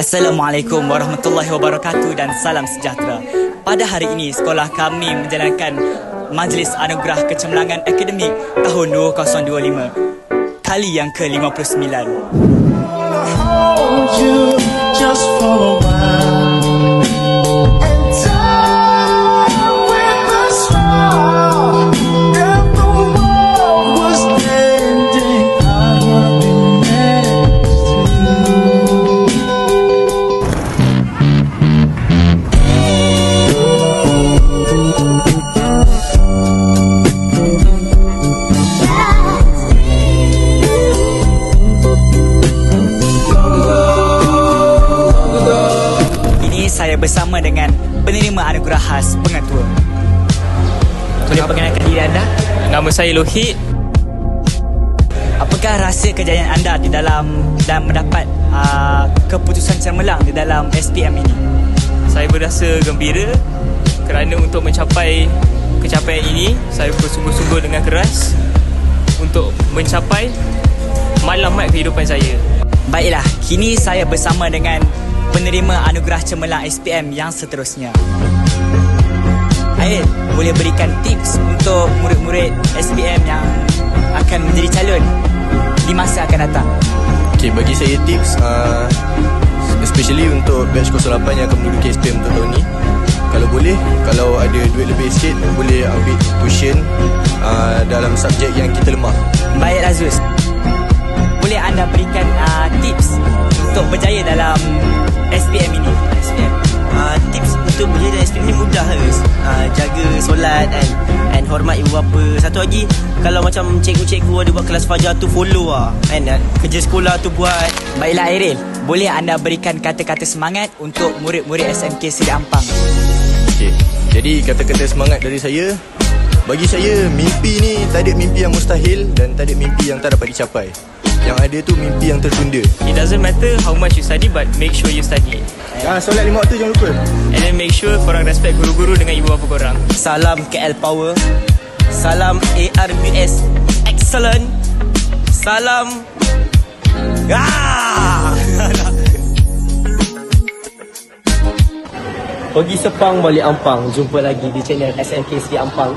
Assalamualaikum warahmatullahi wabarakatuh dan salam sejahtera. Pada hari ini, sekolah kami menjalankan Majlis Anugerah Kecemerlangan Akademik tahun 2025. Kali yang ke-59. Bersama dengan penerima anugerah khas pengetua. Boleh perkenalkan diri anda? Nama saya Lohit. Apakah rahsia kejayaan anda di dalam dan mendapat uh, keputusan cemerlang di dalam SPM ini? Saya berasa gembira kerana untuk mencapai kecapaian ini, saya bersungguh-sungguh dengan keras untuk mencapai matlamat kehidupan saya. Baiklah, kini saya bersama dengan penerima anugerah cemerlang SPM yang seterusnya. Air, boleh berikan tips untuk murid-murid SPM yang akan menjadi calon di masa akan datang? Okay, bagi saya tips uh, Especially untuk batch 08 yang akan menduduki SPM untuk tahun ni Kalau boleh, kalau ada duit lebih sikit Boleh ambil tuition uh, dalam subjek yang kita lemah Baik Razuz, SPM ni mudah Haris uh, jaga solat and, and hormat ibu bapa. Satu lagi kalau macam cikgu-cikgu ada buat kelas fajar tu follow lah and uh, kerja sekolah tu buat. Baiklah Airil, boleh anda berikan kata-kata semangat untuk murid-murid SMK Seri Ampang? okay. Jadi kata-kata semangat dari saya. Bagi saya, mimpi ni tak ada mimpi yang mustahil Dan tak ada mimpi yang tak dapat dicapai. Yang ada tu mimpi yang tertunda. It doesn't matter how much you study but make sure you study. Ah, Solat lima waktu jangan lupa. And then make sure korang respect guru-guru dengan ibu bapa korang. salam KL Power. Salam ARBS excellent. Salam. Ah! Pergi Sepang balik Ampang. Jumpa lagi di channel SMK Sri Ampang